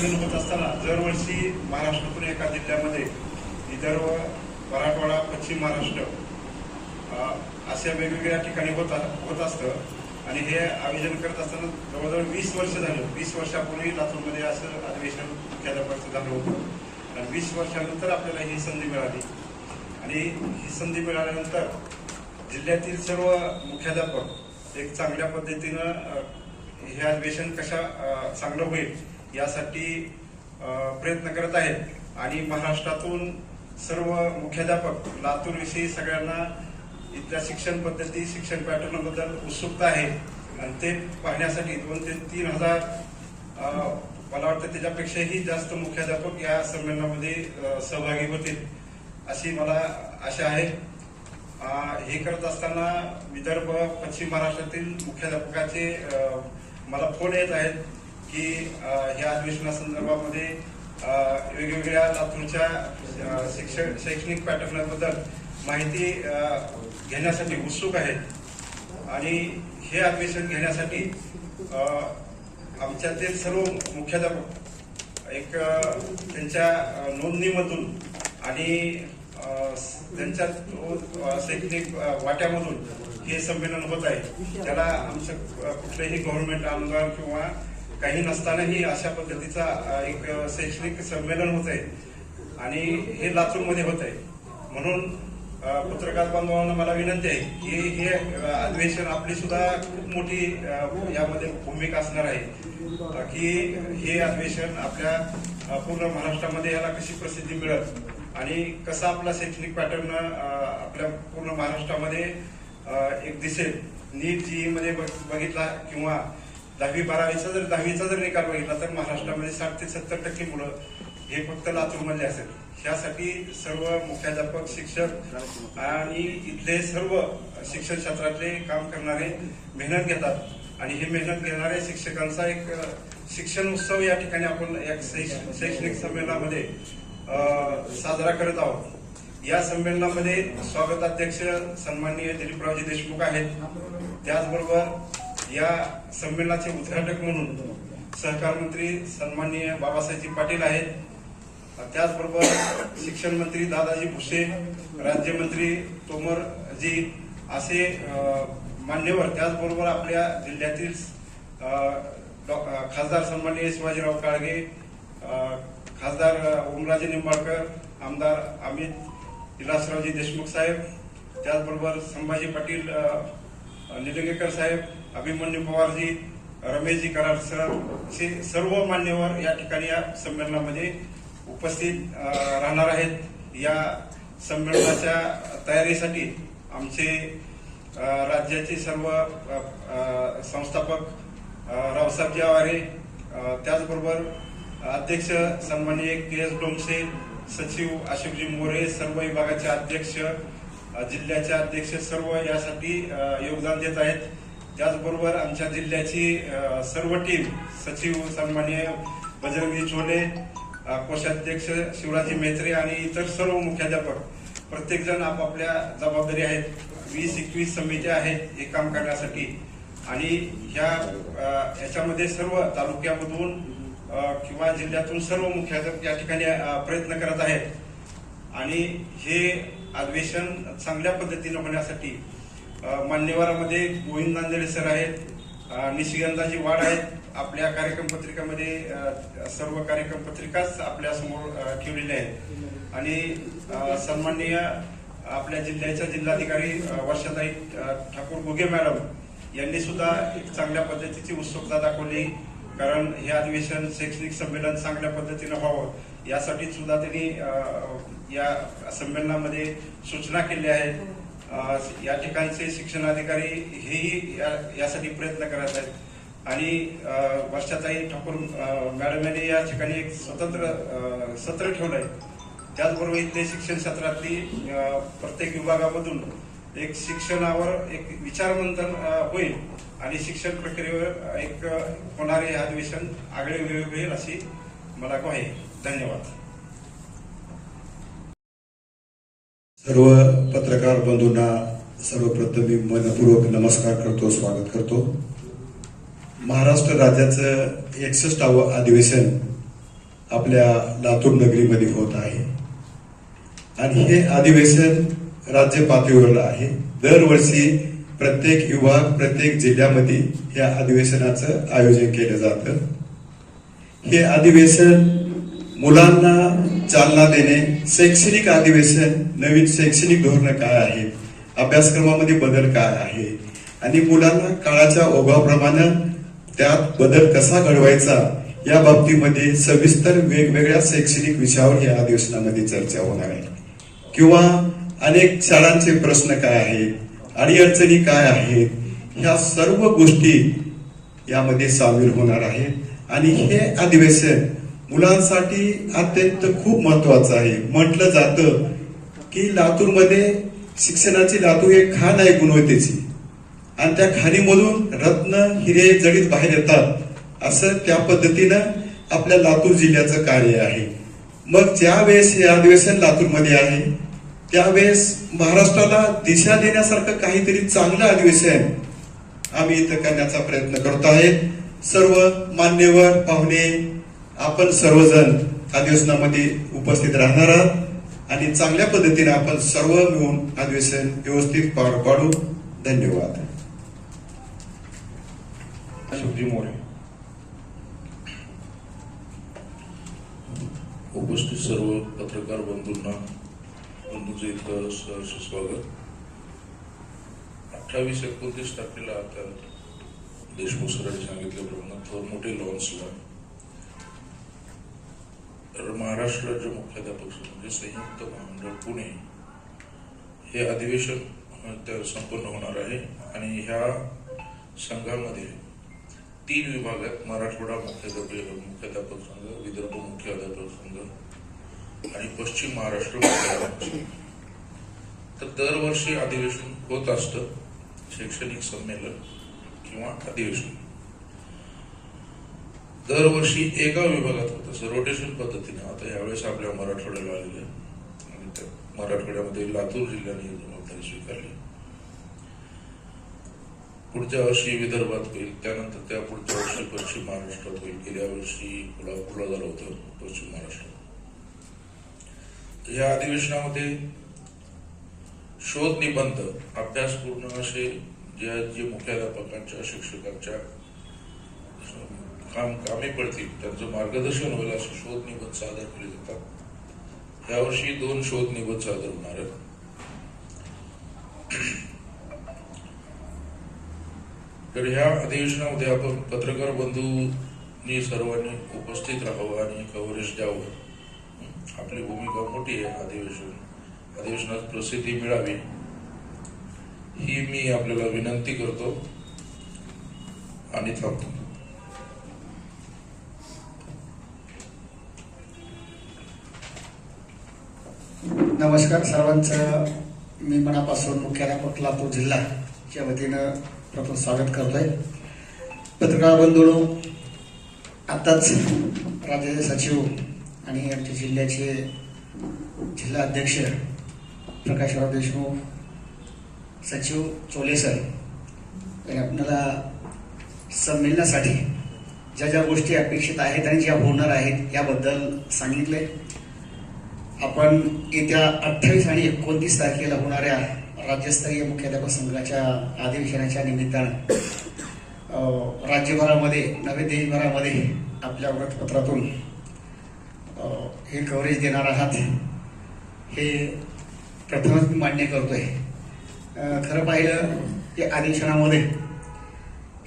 आमचं होत असताना दरवर्षी महाराष्ट्रातून एका जिल्ह्यामध्ये विदर्भ मराठवाडा पश्चिम महाराष्ट्र अशा वेगवेगळ्या ठिकाणी होत होत असतं. आणि हे आयोजन करत असताना जवळजवळ वीस वर्ष झालं. वीस वर्षापूर्वी लातूरमध्ये असं अधिवेशन मुख्याध्यापकाचं झालं होतं. आणि वीस वर्षानंतर आपल्याला ही संधी मिळाली. आणि ही संधी मिळाल्यानंतर जिल्ह्यातील सर्व मुख्याध्यापक एक चांगल्या पद्धतीनं हे अधिवेशन कशा चांगलं होईल यासाठी प्रयत्न करत आहेत. आणि महाराष्ट्रातून सर्व मुख्याध्यापक लातूरविषयी सगळ्यांना इथल्या शिक्षण पद्धती शिक्षण पॅटर्नबद्दल उत्सुकता आहे. आणि ते पाहण्यासाठी दोन ते तीन हजार मला वाटतं त्याच्यापेक्षाही जास्त मुख्याध्यापक या संमेलनामध्ये सहभागी होतील अशी मला आशा आहे. हे करत असताना विदर्भ पश्चिम महाराष्ट्रातील मुख्याध्यापकाचे मला फोन येत आहेत. की या ह्या अधिवेशनासंदर्भामध्ये वेगवेगळ्या लातूरच्या शिक्षण शैक्षणिक पॅटर्नबद्दल माहिती घेण्यासाठी उत्सुक आहेत. आणि हे अधिवेशन घेण्यासाठी आमच्यातील सर्व मुख्याध्यापक एक त्यांच्या नोंदणीमधून आणि त्यांच्या शैक्षणिक वाट्यामधून हे संमेलन होत आहे. त्याला आमचं कुठलंही गव्हर्नमेंट अनुदान किंवा काही नसतानाही अशा पद्धतीचा एक शैक्षणिक संमेलन होत आहे आणि हे लातूरमध्ये होत आहे म्हणून पत्रकार बांधवांना मला विनंती आहे की हे अधिवेशन आपली सुद्धा खूप मोठी यामध्ये भूमिका असणार आहे. की हे अधिवेशन आपल्या पूर्ण महाराष्ट्रामध्ये याला कशी प्रसिद्धी मिळत आणि कसा आपला शैक्षणिक पॅटर्न आपल्या पूर्ण महाराष्ट्रामध्ये एक दिसेल नीट जीई मध्ये बघ- बघितला किंवा दहावी बारावीचा जर दहावीचा जर निकाल बघितला तर महाराष्ट्रामध्ये साठ ते सत्तर टक्के मुलं हे फक्त लातूरमधले असेल. ह्यासाठी सर्व मुख्याध्यापक शिक्षक आणि इथले सर्व शिक्षण क्षेत्रातले काम करणारे मेहनत घेतात. आणि हे मेहनत घेणाऱ्या शिक्षकांचा एक शिक्षण उत्सव या ठिकाणी आपण एक शैक्ष- शैक्षणिक संमेलनामध्ये साजरा करत आहोत. या संमेलनामध्ये स्वागताध्यक्ष सन्माननीय दिलीपरावजी देशमुख आहेत. त्याचबरोबर या संमेलनाचे उद्घाटक म्हणून सहकार मंत्री सन्माननीय बाबासाहेबजी पाटील आहेत. त्याचबरोबर शिक्षण मंत्री दादाजी भुसे राज्यमंत्री तोमरजी असे मान्यवर. त्याचबरोबर आपल्या जिल्ह्यातील डॉ- खासदार सन्माननीय शिवाजीराव काळगे खासदार ओमराजे निंबाळकर आमदार अमित विलासरावजी देशमुख साहेब त्याचबरोबर संभाजी पाटील निलंगेकर साहेब अभिमन्यू पवारजी रमेशजी कराड सर असे सर्व मान्यवर या ठिकाणी या संमेलनामध्ये उपस्थित राहणार आहेत. या संमेलनाच्या तयारीसाठी आमचे राज्याचे सर्व संस्थापक अ, रावसाहेबजी आवारे त्याचबरोबर अध्यक्ष सन्माननीय के एस डोमसे सचिव अशोकजी मोरे सर्व विभागाचे अध्यक्ष जिल्ह्याचे अध्यक्ष सर्व यासाठी योगदान देत आहेत. त्याचबरोबर आमच्या जिल्ह्याची सर्व टीम सचिव सन्मान्य बजरंगी छोले कोषाध्यक्ष शिवराजी मेत्रे आणि इतर सर्व मुख्याध्यापक प्रत्येकजण आपापल्या जबाबदारी आहेत. वीस एकवीस समित्या आहेत हे काम करण्यासाठी. आणि ह्या याच्यामध्ये सर्व तालुक्यामधून किंवा जिल्ह्यातून सर्व मुख्याध्यापक या ठिकाणी प्रयत्न करत आहेत. आणि हे अधिवेशन चांगल्या पद्धतीनं होण्यासाठी मान्यवरामध्ये गोविंद नांदेडे सर आहेत निशिगंधाची वाढ आहेत. आपल्या कार्यक्रम पत्रिकामध्ये सर्व कार्यक्रम पत्रिकाच आपल्यासमोर ठेवलेल्या आहेत. आणि सन्माननीय आपल्या जिल्ह्याच्या जिल्हाधिकारी वर्षाताई ठाकूर गुगे मॅडम यांनी सुद्धा एक चांगल्या पद्धतीची उत्सुकता दाखवली. कारण हे अधिवेशन शैक्षणिक संमेलन चांगल्या पद्धतीनं व्हावं यासाठी सुद्धा त्यांनी या संमेलनामध्ये सूचना केल्या आहेत. या ठिकाणचे शिक्षणाधिकारी हेही या- यासाठी प्रयत्न करत आहेत. आणि अ, वर्षाताई ठाकूर मॅडम यांनी या ठिकाणी एक स्वतंत्र सत्र सत्र ठेवलंय. त्याचबरोबर इथले शिक्षण क्षेत्रातली प्रत्येक विभागामधून एक शिक्षणावर एक विचारमंथन होईल आणि शिक्षण प्रक्रियेवर एक होणारे अधिवेशन आगळे वेगळे होईल अशी मला ग्वाही. आहे. धन्यवाद. सर्व पत्रकार बंधूंना सर्वप्रथम मी मनपूर्वक नमस्कार करतो स्वागत करतो. महाराष्ट्र राज्याचं एकसष्टावं अधिवेशन आपल्या लातूर नगरीमध्ये होत आहे. आणि हे अधिवेशन राज्य पातळीवर आहे. दरवर्षी प्रत्येक विभाग प्रत्येक जिल्ह्यामध्ये या अधिवेशनाचं आयोजन केलं जातं. हे अधिवेशन मुलांना चालना देणे शैक्षणिक अधिवेशन नवीन शैक्षणिक धोरणं काय आहेत अभ्यासक्रमामध्ये बदल काय आहे? आणि मुलांना काळाच्या ओघाप्रमाणे त्यात बदल कसा घडवायचा या बाबतीमध्ये सविस्तर वेगवेगळ्या शैक्षणिक विषयावर या अधिवेशनामध्ये चर्चा होणार आहे. किंवा अनेक शाळांचे प्रश्न काय आहेत? अडीअडचणी काय आहेत? ह्या सर्व गोष्टी यामध्ये सामील होणार आहेत. आणि हे अधिवेशन मुलांसाठी अत्यंत खूप महत्वाचं आहे. म्हटलं जातं की लातूरमध्ये शिक्षणाची लातूर एक खाण आहे गुणवत्तेची. आणि त्या खाणीमधून रत्न हिरे जडीत बाहेर येतात. असं त्या पद्धतीनं आपल्या लातूर जिल्ह्याचं कार्य आहे. मग ज्या वेळेस हे अधिवेशन लातूरमध्ये आहे त्यावेळेस महाराष्ट्राला दिशा देण्यासारखं काहीतरी चांगलं अधिवेशन आम्ही इथं करण्याचा प्रयत्न करत आहे सर्व मान्यवर पाहुणे आपण सर्वजण अधिवेशनामध्ये उपस्थित राहणार आहात आणि चांगल्या पद्धतीने आपण सर्व मिळून अधिवेशन व्यवस्थित पार पाडू. धन्यवाद. शिवजी मोरे. उपस्थित सर्व पत्रकार बंधूंना बंधूचं इथं सहर्ष स्वागत. अठ्ठावीस एकोणतीस तारखेला आता देशमुख सरांनी सांगितल्याप्रमाणे थोर मोठे लॉन्सला तर महाराष्ट्र राज्य मुख्याध्यापक संघ म्हणजे संयुक्त महामंडळ पुणे हे अधिवेशन त्या संपन्न होणार आहे आणि ह्या संघामध्ये तीन विभाग आहेत मराठवाडा मुख्याध्यापक मुख्याध्यापक संघ विदर्भ मुख्याध्यापक संघ आणि पश्चिम महाराष्ट्र मुख्याध्यापक संघ. तर दरवर्षी अधिवेशन होत असतं शैक्षणिक संमेलन किंवा अधिवेशन. दरवर्षी एका विभागात होतं. असं रोटेशन पद्धतीने. आता यावेळेस आपल्या मराठवाड्याला आलेलं आणि त्या मराठवाड्यामध्ये लातूर जिल्ह्याने जबाबदारी स्वीकारली पुढच्या वर्षी विदर्भात होईल. त्यानंतर त्या पुढच्या वर्षी पश्चिम महाराष्ट्रात होईल. गेल्या वर्षी कोल्हापूरला झालं होतं. पश्चिम महाराष्ट्रात. या अधिवेशनामध्ये शोध निबंध अभ्यासपूर्ण असे ज्या जे मुख्याध्यापकांच्या शिक्षकांच्या काम कामे पडतील त्यांचं मार्गदर्शन होईल असे शोध निबंध सादर केले जातात. यावर्षी दोन शोध निबंध सादर होणार आहेत. तर ह्या अधिवेशनामध्ये आपण पत्रकार बंधूंनी सर्वांनी उपस्थित राहावं आणि कव्हरेज द्यावं. आपली भूमिका मोठी आहे अधिवेशन. अधिवेशनात प्रसिद्धी मिळावी. ही मी आपल्याला विनंती करतो. आणि थांबतो. नमस्कार सर्वांचं. मी मनापासून मुख्याध्यापक लातूर जिल्हाच्या वतीनं प्रथम स्वागत करतोय. पत्रकार बंधू आताच राज्याचे सचिव आणि आमच्या जिल्ह्याचे जिल्हा अध्यक्ष प्रकाशराव देशमुख सचिव चोले सर आपल्याला संमेलनासाठी ज्या ज्या गोष्टी अपेक्षित आहेत आणि ज्या होणार आहेत याबद्दल सांगितले आपण येत्या अठ्ठावीस आणि एकोणतीस तारखेला होणाऱ्या राज्यस्तरीय मुख्याध्यापक संघाच्या अधिवेशनाच्या निमित्तानं राज्यभरामध्ये नवे देशभरामध्ये आपल्या वृत्तपत्रातून हे कव्हरेज देणार आहात. हे प्रथमच मी मान्य करतोय. आहे खरं पाहिलं की अधिवेशनामध्ये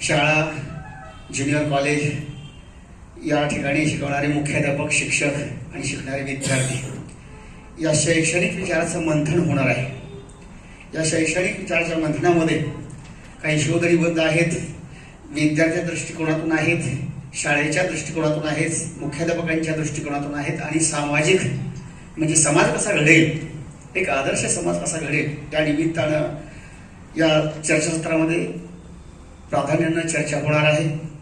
शाळा ज्युनियर कॉलेज या ठिकाणी शिकवणारे मुख्याध्यापक शिक्षक आणि शिकणारे विद्यार्थी या शैक्षणिक विचाराचं मंथन होणार आहे. या शैक्षणिक विचाराच्या मंथनामध्ये काही शोध आहेत विद्यार्थ्या दृष्टिकोनातून आहेत शाळेच्या दृष्टिकोनातून आहेत मुख्याध्यापकांच्या दृष्टिकोनातून आहेत आणि सामाजिक म्हणजे समाज कसा घडेल एक आदर्श समाज कसा घडेल त्या निमित्तानं या चर्चासत्रामध्ये प्राधान्यानं चर्चा होणार आहे.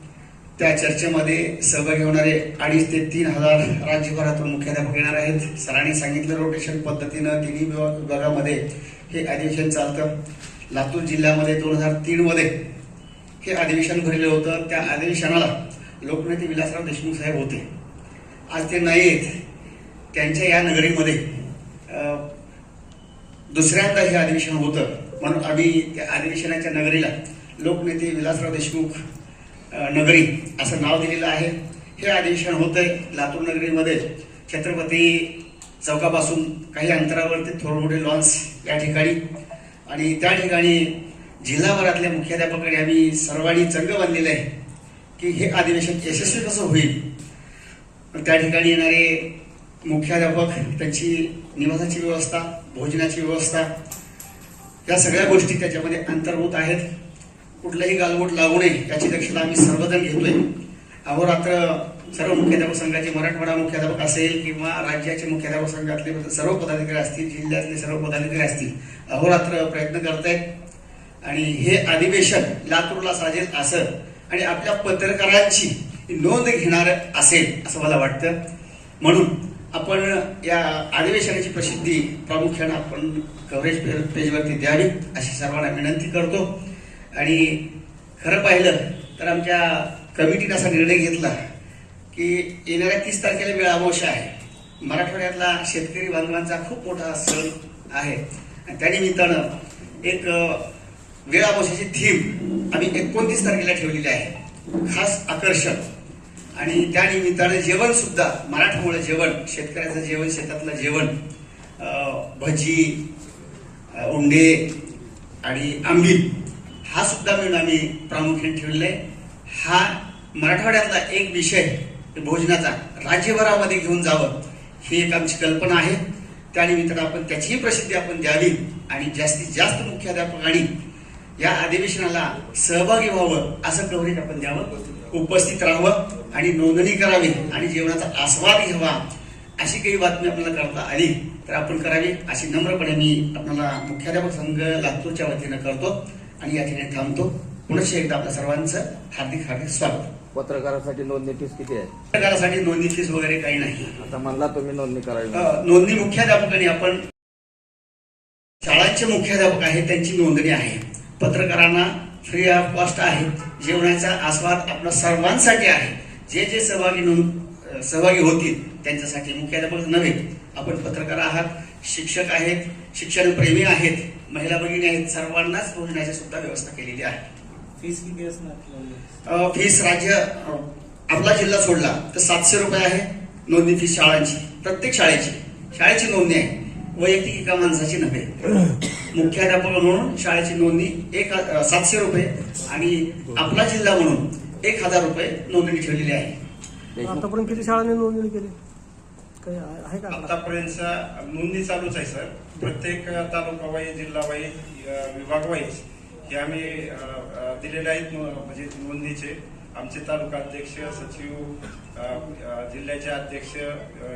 त्या चर्चेमध्ये सहभागी होणारे अडीच ते तीन हजार राज्यभरातून मुख्याध्यापक येणार आहेत. सरांनी सांगितलं रोटेशन पद्धतीनं तिन्ही विभाग- विभागामध्ये हे अधिवेशन चालतं. लातूर जिल्ह्यामध्ये दोन हजार तीनमध्ये हे अधिवेशन भरलेलं होतं. त्या अधिवेशनाला लोकनेते विलासराव देशमुख साहेब होते. आज ते नाही आहेत त्यांच्या या नगरीमध्ये दुसऱ्यांदा हे अधिवेशन होतं. म्हणून आम्ही त्या अधिवेशनाच्या नगरीला लोकनेते विलासराव देशमुख नगरी असं नाव दिलेलं आहे. हे अधिवेशन होतंय लातूर नगरीमध्ये. छत्रपती चौकापासून काही अंतरावरती थोडे मोठे लॉन्स या ठिकाणी. आणि त्या ठिकाणी जिल्हाभरातल्या मुख्याध्यापकांनी आम्ही सर्वांनी चंग बांधलेलं आहे की हे अधिवेशन यशस्वी कसं होईल? त्या ठिकाणी येणारे मुख्याध्यापक त्यांची निवासाची व्यवस्था भोजनाची व्यवस्था या सगळ्या गोष्टी त्याच्यामध्ये अंतर्भूत आहेत. कुठलंही गालबोट लागू नये याची दक्षता आम्ही सर्वजण घेतोय. अहोरात्र सर्व मुख्याध्यापक संघाचे मराठवाडा मुख्याध्यापक असेल किंवा राज्याचे मुख्याध्यापक संघातले सर्व पदाधिकारी असतील जिल्ह्यातले सर्व पदाधिकारी असतील अहोरात्र प्रयत्न करतायत. आणि हे अधिवेशन लातूरला साजेल असं आणि आपल्या पत्रकारांची नोंद घेणार असेल असं मला वाटतं. म्हणून आपण या अधिवेशनाची प्रसिद्धी प्रामुख्यानं आपण कव्हरेज पेजवरती द्यावी अशी सर्वांना विनंती करतो. आणि खरं पाहिलं तर आमच्या कमिटीने असा निर्णय घेतला की येणाऱ्या तीस तारखेला वेळ अमावश्य आहे. मराठवाड्यातला शेतकरी बांधवांचा खूप मोठा सण आहे. आणि त्यानिमित्तानं एक वेळ अमावश्याची थीम आम्ही एकोणतीस तारखेला ठेवलेली आहे. खास आकर्षक आणि त्या जेवणसुद्धा मराठमोळं जेवण शेतकऱ्याचं जेवण शेतातलं जेवण भजी उंडे आणि आंबील हा सुद्धा मिळून आम्ही प्रामुख्याने ठेवलेला आहे. हा मराठवाड्यातला एक विषय भोजनाचा. राज्यभरामध्ये घेऊन जावं ही एक आमची कल्पना आहे. त्यानिमित्त आपण त्याचीही प्रसिद्धी आपण द्यावी आणि जास्तीत जास्त मुख्याध्यापकांनी या अधिवेशनाला सहभागी व्हावं असं कवरेज आपण द्यावं उपस्थित राहावं आणि नोंदणी करावी आणि जेवणाचा आस्वाद घ्यावा अशी काही बातमी आपल्याला करता आली तर आपण करावी अशी नम्रपणे मी आपल्याला मुख्याध्यापक संघ लातूरच्या वतीनं करतो. आणि या ठिकाणी थांबतो. पुनश्च एकदा आपल्या सर्वांचं हार्दिक हार्दिक स्वागत. पत्रकारासाठी नोंदणी फीस किती आहे पत्रकारासाठी नोंदणी फीस वगैरे काही नाही. आता म्हणला तुम्ही नोंदणी करावी अ, नोंदणी मुख्याध्यापकांनी आपण शाळांचे मुख्याध्यापक आहेत त्यांची नोंदणी आहे. पत्रकारांना फ्री ऑफ कॉस्ट आहे. जेवणाचा आस्वाद आपला सर्वांसाठी आहे. जे जे सहभागी नोंद सहभागी होतील त्यांच्यासाठी मुख्याध्यापक नव्हे. आपण पत्रकार आहात शिक्षक आहेत शिक्षणप्रेमी आहेत. महिला भगिनी आहेत सर्वांनाच भोजनाची सुद्धा व्यवस्था केलेली आहे. फीस किती असणार फीस राज्य आपला जिल्हा सोडला तर सातशे रुपये आहे नोंदणी फीस शाळांची प्रत्येक शाळेची. शाळेची नोंदणी आहे. वैयक्तिक एका माणसाची नव्हे. मुख्याध्यापक म्हणून शाळेची नोंदणी एक ह- सातशे रुपये आणि आपला जिल्हा म्हणून एक हजार रुपये नोंदणी ठेवलेली आहे. आतापर्यंत किती शाळांनी नोंदणी केली? आहे का? आतापर्यंतचा नोंदणी चालूच आहे सर. प्रत्येक तालुका वाईज जिल्हा वाईज विभाग वाईज हे आम्ही दिलेले आहेत म्हणजे नोंदणीचे. आमचे तालुका अध्यक्ष सचिव जिल्ह्याचे अध्यक्ष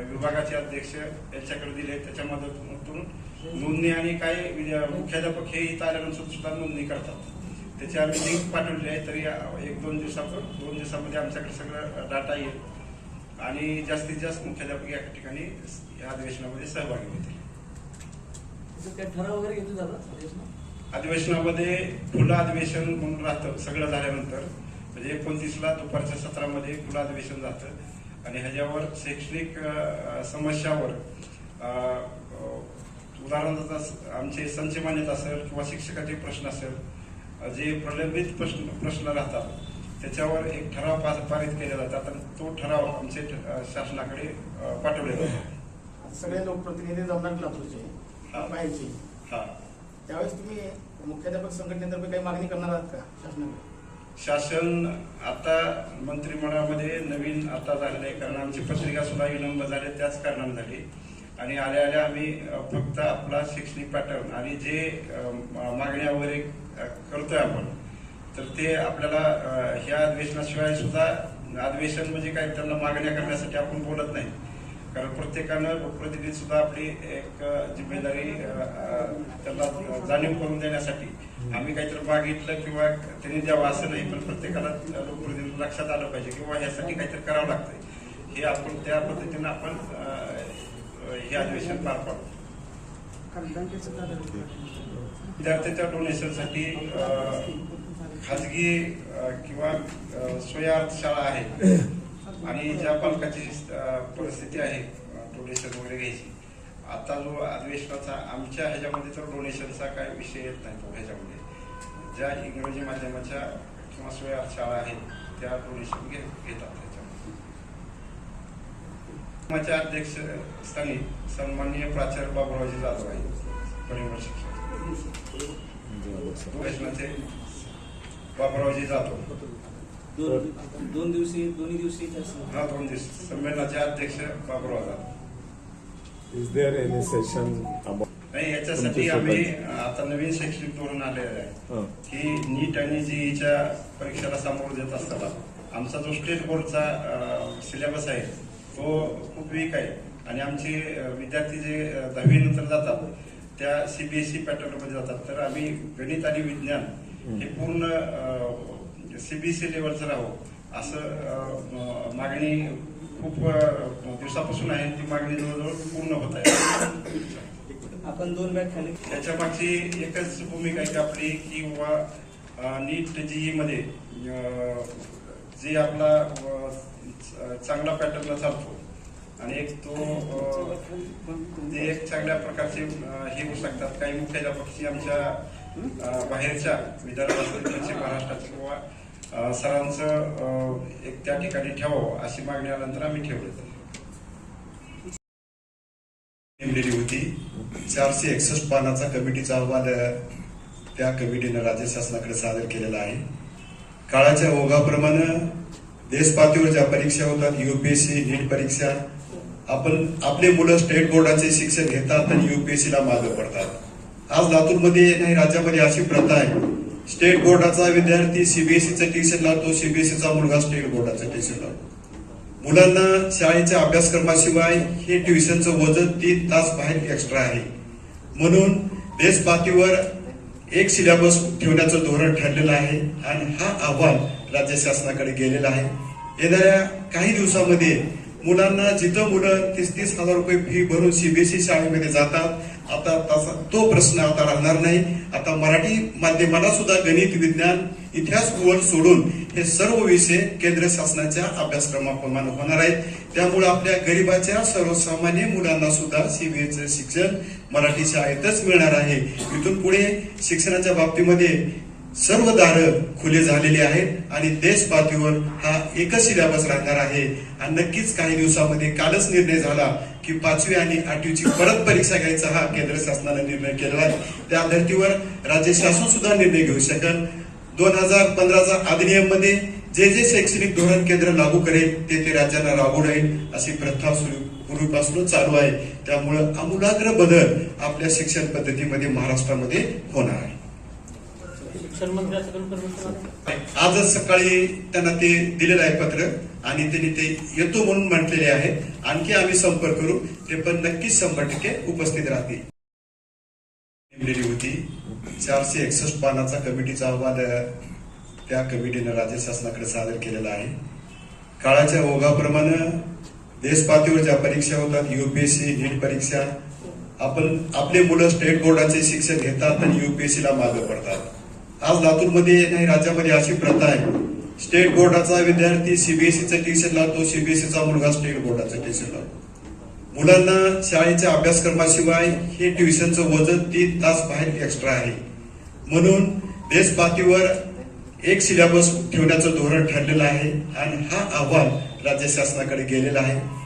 विभागाचे अध्यक्ष यांच्याकडे दिले त्याच्या मदतीतून नोंदणी आणि काही मुख्याध्यापक हे इथं आल्यानंतर सुद्धा नोंदणी करतात. त्याची आम्ही लिंक पाठवलेली आहे तरी एक दोन दिवसात दोन दिवसामध्ये आमच्याकडे सगळं डाटा येईल. आणि जास्तीत जास्त मुख्याध्यापक या ठिकाणी या अधिवेशनामध्ये सहभागी होतील? अधिवेशनामध्ये खुलं अधिवेशन म्हणून राहतं सगळं झाल्यानंतर. म्हणजे एकोणतीसला दुपारच्या सत्रामध्ये खुलं अधिवेशन जातं. आणि ह्याच्यावर शैक्षणिक समस्यावर उदाहरणार्थ आमचे संच मान्यता असेल किंवा शिक्षकाचे प्रश्न असेल जे प्रलंबित प्रश्न प्रश्न राहतात त्याच्यावर एक ठराव पास पारित केले जातात आणि तो ठराव आमचे शासनाकडे पाठवले जातो सगळे लोकप्रतिनिधी जमणार लातूरचे हा. हा. त्यावेळेस तुम्ही मुख्याध्यापक संघटनेतर्फे काही मागणी करणार आहात का शासनाकडे? शासन आता मंत्रिमंडळामध्ये नवीन आता झालेलं आहे कारण आमची पत्रिका सुद्धा विलंब झाले त्याच कारणाने झाली. आणि आल्या आल्या आम्ही फक्त आपला शैक्षणिक पॅटर्न आणि जे मागण्या वगैरे करतोय आपण तर ते आपल्याला ह्या अधिवेशनाशिवाय सुद्धा अधिवेशन म्हणजे काय त्यांना मागण्या करण्यासाठी आपण बोलत नाही. कारण प्रत्येकानं लोकप्रतिनिधी सुद्धा आपली एक जिम्मेदारी त्यांना जाणीव करून देण्यासाठी. आम्ही काहीतरी मागितलं किंवा त्यांनी द्यावं असं नाही पण प्रत्येकाला लोकप्रतिनिधी लक्षात आलं पाहिजे किंवा ह्यासाठी काहीतरी करावं लागतंय. हे आपण त्या पद्धतीनं आपण हे अधिवेशन पार पाडू. विद्यार्थ्यांच्या डोनेशनसाठी खाजगी किंवा अ, स्वयं शाळा आहेत आणि ज्या पालकाची परिस्थिती आहे डोनेशन वगैरे घ्यायची. आता जो अधिवेशनाचा आमच्या ह्याच्यामध्ये तर डोनेशनचा काय विषय येत नाही तो ह्याच्यामध्ये. ज्या इंग्रजी माध्यमाच्या किंवा स्वयं शाळा आहेत त्या डोनेशन घे घेतात ह्याच्यामध्ये माझ्या अध्यक्ष स्थानी सन्माननीय प्राचार्य बाबुरावजी जाधव आहेत. परिवार शिक्षण बाबुरावजी जाधव दोन दोन दिवशी दोन्ही दिवशी हा दोन दिवस. संमेलनाचे अध्यक्ष Baburao Jadhav Is there any session about? नाही याच्यासाठी आम्ही आता नवीन शैक्षणिक धोरण आलेलं आहे. हं. की नीट आणि जीईच्या परीक्षेला सामोरं देत असताना आमचा जो स्टेट बोर्डचा सिलेबस आहे तो खूप वीक आहे. आणि आमचे अ, विद्यार्थी जे अ, दहावी नंतर जातात त्या सीबीएसई पॅटर्नमध्ये जातात. तर आम्ही गणित आणि विज्ञान हे पूर्ण सीबीएसई लेवलचं राहावं. असं मागणी खूप दिवसापासून आहे. ती मागणी जवळजवळ पूर्ण होत आहे. आपण दोन बॅग खाली. त्याच्या मागची एकच भूमिका आहे की आपली की बाबा नीट जीई मध्ये अं, जे आपला चांगला पॅटर्न चालतो. आणि एक तो ते एक चांगल्या प्रकारचे हे होऊ शकतात. काही मुख्याध्यापकची आमच्या बाहेरच्या विदर्भातील पश्चिम महाराष्ट्राचे किंवा सरांचं एक त्या ठिकाणी ठेवावं अशी मागणी आल्यानंतर आम्ही ठेवलं. नेमलेली होती. चारशे एकसष्ट पानाचा कमिटीचा अहवाल त्या कमिटीनं राज्य शासनाकडे सादर केलेला आहे. काळाच्या ओघाप्रमाणे देशपातळीवर ज्या परीक्षा होतात युपीएससी नीट परीक्षा आपण आपले मुलं स्टेट बोर्डाचे शिक्षण घेतात आणि युपीएससीला मागे पडतात. आज लातूरमध्ये नाही राज्यामध्ये अशी प्रथा आहे. स्टेट बोर्डाचा विद्यार्थी सीबीएसईचं ट्युशन लावतो सीबीएसईचा मुलगा स्टेट बोर्डाचं ट्युशन लावतो. मुलांना शाळेच्या अभ्यासक्रमाशिवाय हे ट्युशनचं वजन तीन तास बाहेर एक्स्ट्रा आहे. म्हणून देशपातीवर एक सिलेबस ठेवण्याचं धोरण ठरलेलं आहे आणि हा अहवाल राज्य शासनाकडे गेलेला आहे. येणाऱ्या काही दिवसामध्ये मुलांना जिथं मुलं तीस तीस हजार रुपये फी भरून सीबीएसई शाळेमध्ये जातात आता तसा तो प्रश्न आता राहणार नाही. आता मराठी माध्यमाला सुद्धा गणित विज्ञान इतिहास भूगोल सोडून हे सर्व विषय केंद्र शासनाच्या अभ्यासक्रमाप्रमाणे होणार आहेत. त्यामुळे आपल्या गरिबाच्या सर्वसामान्य मुलांना सुद्धा सीबीएसचं शिक्षण मराठी शाळेतच मिळणार आहे. इथून पुढे शिक्षणाच्या बाबतीमध्ये सर्व दार खुले झालेले आहेत आणि देश पातळीवर हा एकच सिलेबस राहणार आहे. आणि नक्कीच काही दिवसामध्ये कालच निर्णय झाला की पाचवी आणि आठवीची परत परीक्षा घ्यायचा हा केंद्र शासनाने निर्णय केला आहे. त्या धर्तीवर राज्य शासन सुद्धा निर्णय घेऊ शकेल. दोन हजार पंधराचा अधिनियममध्ये जे जे शैक्षणिक धोरण केंद्र लागू करेल ते ते राज्यांना राबू राहील अशी प्रथा सुरू पूर्वीपासूनच चालू आहे. त्यामुळं आमूलाग्र बदल आपल्या शिक्षण पद्धतीमध्ये महाराष्ट्रामध्ये होणार आहे. आजच सकाळी त्यांना ते दिलेलं आहे पत्र आणि त्यांनी ते येतो म्हणून म्हटलेले आहे. आणखी आम्ही संपर्क करू. ते पण नक्कीच शंभर टक्के उपस्थित राहतील. नेमलेली होती. चारशे एकसष्ट पानाचा कमिटीचा अहवाल त्या कमिटीनं राज्य शासनाकडे सादर केलेला आहे. काळाच्या ओघाप्रमाणे देशपातळीवर ज्या परीक्षा होतात. युपीएससी नीट परीक्षा. आपण आपले मुलं स्टेट बोर्डाचे शिक्षण घेतात आणि युपीएससीला मागे पडतात. आज लातूरमध्ये नाही राज्यामध्ये अशी प्रथा आहे. स्टेट बोर्डाचा विद्यार्थी सीबीएसईचं ट्युशन लावतो सीबीएसईचा मुलगा स्टेट बोर्डाचं ट्युशन लावतो. मुलांना शाळेच्या अभ्यासक्रमाशिवाय हे ट्युशनचं वजन तीन तास बाहेर एक्स्ट्रा आहे. म्हणून देशपातीवर एक सिलेबस ठेवण्याचं धोरण ठरलेलं आहे आणि हा अहवाल राज्य शासनाकडे गेलेला आहे.